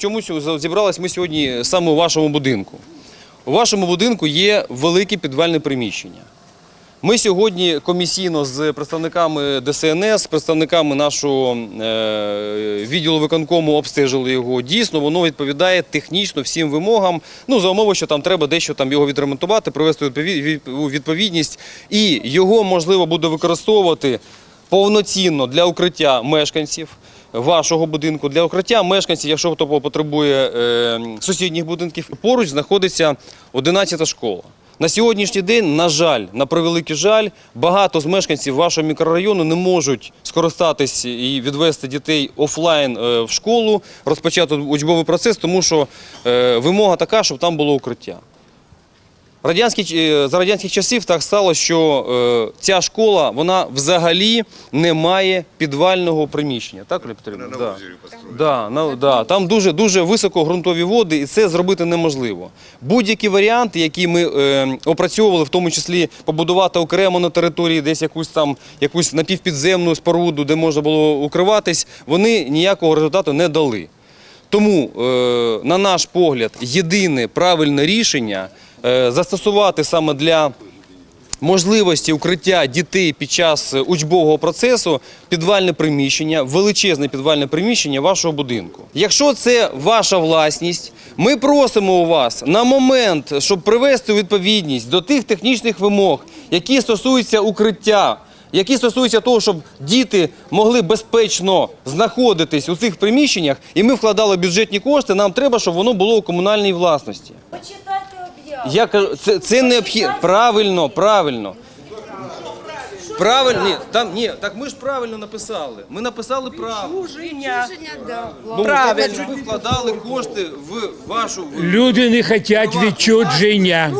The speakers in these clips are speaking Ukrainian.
Чому сьо- зібрались ми сьогодні саме у вашому будинку? У вашому будинку є велике підвальне приміщення. Ми сьогодні комісійно з представниками ДСНС, з представниками нашого е, відділу виконкому обстежили його. Дійсно, воно відповідає технічно всім вимогам. Ну, за умови, що там треба дещо там його відремонтувати, привести у відповідність. І його можливо буде використовувати повноцінно для укриття мешканців вашого будинку, для укриття мешканців, якщо хто потребує е, сусідніх будинків. Поруч знаходиться 11 школа. На сьогоднішній день, на жаль, на превеликий жаль, багато з мешканців вашого мікрорайону не можуть скористатись і відвести дітей офлайн е, в школу, розпочати учбовий процес, тому що е, вимога така, щоб там було укриття. Радянські, е, за радянських часів так стало, що е, ця школа вона взагалі не має підвального приміщення. Так, Оля Петрівна? На Да. Да, на, да. Там дуже, дуже високо ґрунтові води, і це зробити неможливо. Будь-які варіанти, які ми е, опрацьовували, в тому числі побудувати окремо на території десь якусь там якусь напівпідземну споруду, де можна було укриватись, вони ніякого результату не дали. Тому, е, на наш погляд, єдине правильне рішення застосувати саме для можливості укриття дітей під час е, учбового процесу підвальне приміщення, величезне підвальне приміщення вашого будинку. Якщо це ваша власність, ми просимо у вас на момент, щоб привести відповідність до тих технічних вимог, які стосуються укриття. Які стосуються того, щоб діти могли безпечно знаходитись у цих приміщеннях, і ми вкладали бюджетні кошти, нам треба, щоб воно було у комунальній власності. Почитайте об'яву. Я кажу, це, це необхідно. Правильно, правильно. Правильно, ні, там ні, так ми ж правильно написали. Ми написали правильно. Ження. Ну, Правильно. так, щоб ви вкладали кошти в вашу в- Люди не хотят відчудження.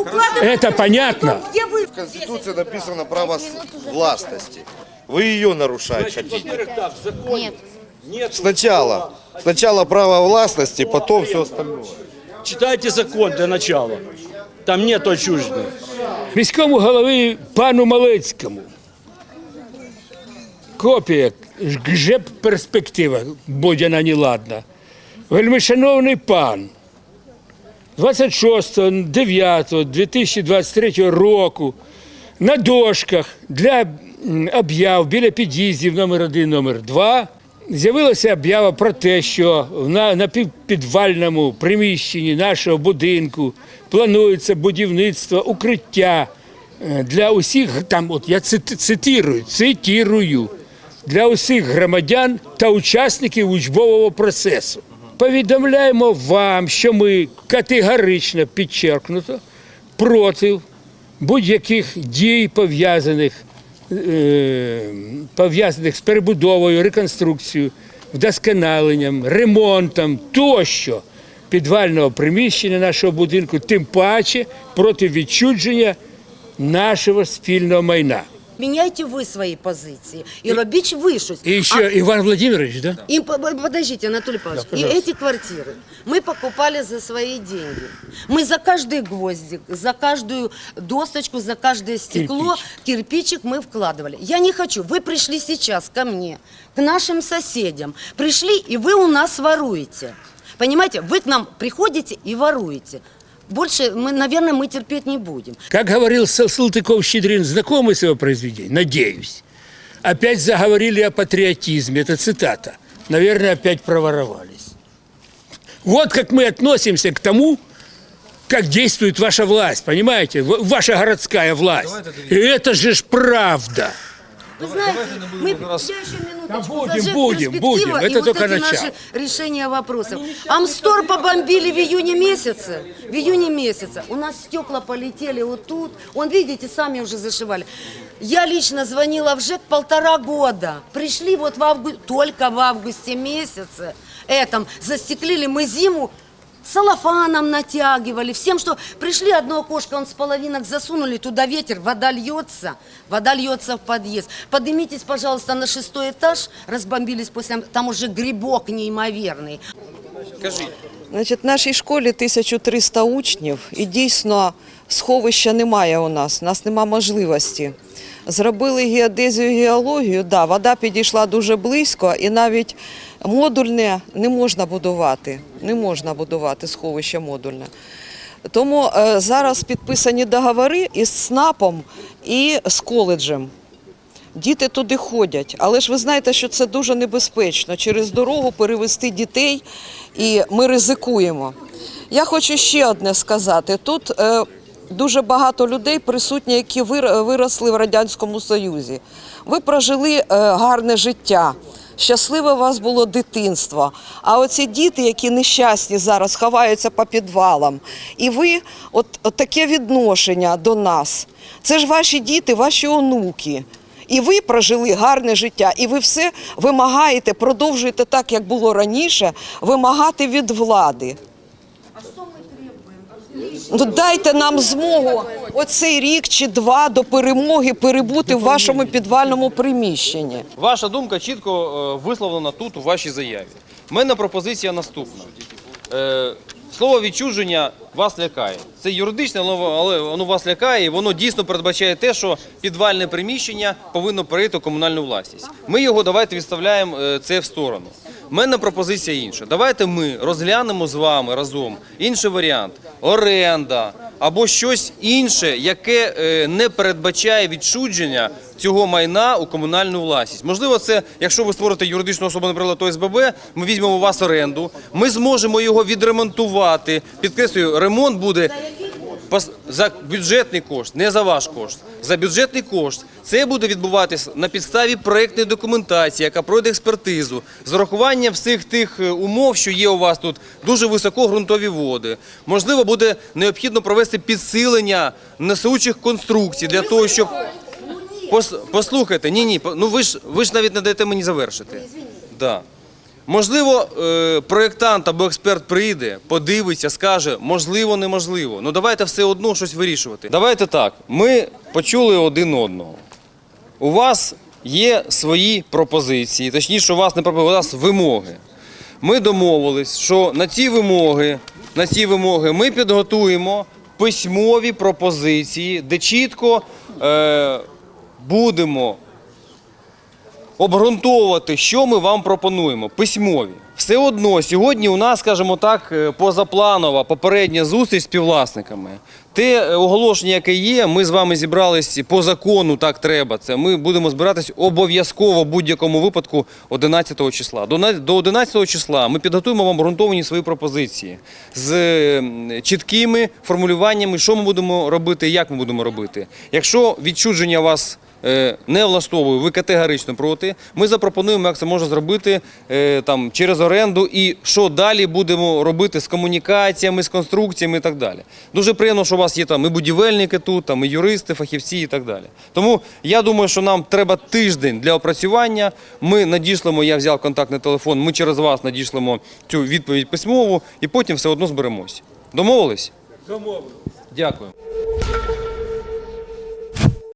Это понятно? Где вы? В Конституции написано право с- властности. Вы ее нарушать хотите. Нет. Сначала. Сначала право властности, потом все остальное. Читайте закон для начала. Там нет отчуждения. Міському голові пану Малецькому. Копія ГЖЕП перспектива, будь вона неладна. Вельмишановний пан, 26.09.2023 року на дошках для об'яв біля під'їздів номер 1 номер 2 з'явилася об'ява про те, що на, на підвальному приміщенні нашого будинку планується будівництво укриття е, для усіх, там, от я цитирую, цитирую, для усіх громадян та учасників учбового процесу. Повідомляємо вам, що ми категорично підчеркнуто проти будь-яких дій пов'язаних, пов'язаних з перебудовою, реконструкцією, вдосконаленням, ремонтом тощо підвального приміщення нашого будинку, тим паче проти відчудження нашого спільного майна. Меняйте вы свои позиции. И робіть ви щось. І еще Иван Владимирович, да? И, по- по- подождите, Анатолий Павлович, и эти квартиры мы покупали за свои деньги. Мы за каждый гвоздик, за каждую досточку, за каждое стекло, кирпичик мы вкладывали. Я не хочу. Вы пришли сейчас ко мне, к нашим соседям. Пришли, и вы у нас воруете. Понимаете, вы к нам приходите и воруете. Больше, мы, наверное, мы терпеть не будем. Как говорил Сал- Салтыков-Щедрин, знакомый с его произведением? Надеюсь. Опять заговорили о патриотизме. Это цитата. Наверное, опять проворовались. Вот как мы относимся к тому, как действует ваша власть, понимаете? Ваша городская власть. И это же ж правда. Вы знаете, мы раз- еще минуточку Да будем, будем, будем. и Это вот только эти начало. наши решения вопросов. Амстор побомбили в июне месяце. В июне месяце. У нас стекла полетели вот тут. Он, видите, сами уже зашивали. Я лично звонила в ЖЭК полтора года. Пришли вот в августе, только в августе месяце. Этом застеклили мы зиму салофаном натягивали, всем, что пришли одно окошко, он с половинок засунули, туда ветер, вода льется, вода льется в подъезд. Поднимитесь, пожалуйста, на шестой этаж, разбомбились после, там уже грибок неимоверный. Кажіть. Значить, в нашій школі 1300 учнів, і дійсно сховища немає у нас, у нас нема можливості. Зробили геодезію, геологію, да, вода підійшла дуже близько, і навіть модульне не можна будувати. Не можна будувати сховище модульне. Тому е, зараз підписані договори із СНАПом і з коледжем. Діти туди ходять, але ж ви знаєте, що це дуже небезпечно через дорогу перевести дітей, і ми ризикуємо. Я хочу ще одне сказати: тут е, дуже багато людей присутні, які вир- виросли в радянському союзі. Ви прожили е, гарне життя. Щасливе у вас було дитинство. А оці діти, які нещасні зараз ховаються по підвалам, і ви, от, от таке відношення до нас. Це ж ваші діти, ваші онуки. І ви прожили гарне життя, і ви все вимагаєте, продовжуєте так, як було раніше, вимагати від влади. Ну, дайте нам змогу оцей рік чи два до перемоги перебути в вашому підвальному приміщенні. Ваша думка чітко е, висловлена тут у вашій заяві. У мене пропозиція наступна. Слово відчуження вас лякає. Це юридичне, але воно вас лякає, і воно дійсно передбачає те, що підвальне приміщення повинно перейти у комунальну власність. Ми його давайте відставляємо е, це в сторону. У мене пропозиція інша. Давайте ми розглянемо з вами разом інший варіант оренда або щось інше, яке е, не передбачає відчудження цього майна у комунальну власність. Можливо, це, якщо ви створите юридичну особу, наприклад, ОСББ, ми візьмемо у вас оренду, ми зможемо його відремонтувати. Підкреслюю, ремонт буде за бюджетний кошт, не за ваш кошт. За бюджетний кошт це буде відбуватися на підставі проєктної документації, яка пройде експертизу, з урахуванням всіх тих е, умов, що є у вас тут, дуже високогрунтові води. Можливо, буде необхідно провести підсилення несучих конструкцій для того, щоб послухайте, ні, ні, ну ви ж ви ж навіть не даєте мені завершити. Да. Можливо, е, проєктант або експерт прийде, подивиться, скаже, можливо, неможливо. Ну давайте все одно щось вирішувати. Давайте так. Ми почули один одного. У вас є свої пропозиції, точніше, у вас не пропозиції, у вас вимоги. Ми домовились, що на ці вимоги, на ці вимоги ми підготуємо письмові пропозиції, де чітко е, будемо обґрунтовувати, що ми вам пропонуємо, письмові. Все одно сьогодні у нас, скажімо так, е, позапланова попередня зустріч з співвласниками. Те е, оголошення, яке є, ми з вами зібрались по закону, так треба. Це ми будемо збиратись обов'язково в будь-якому випадку 11 числа. До на- До 11 числа ми підготуємо вам ґрунтовані свої пропозиції з чіткими формулюваннями, що ми будемо робити як ми будемо робити. Якщо відчудження вас не влаштовує, ви категорично проти. Ми запропонуємо, як це можна зробити е, там через оренду і що далі будемо робити з комунікаціями, з конструкціями і так далі. Дуже приємно, що у вас є там і будівельники тут, там і юристи, фахівці і так далі. Тому я думаю, що нам треба тиждень для опрацювання. Ми надішлемо, я взяв контактний телефон, ми через вас надішлемо цю відповідь письмову і потім все одно зберемось. Домовились? Домовились. Дякую.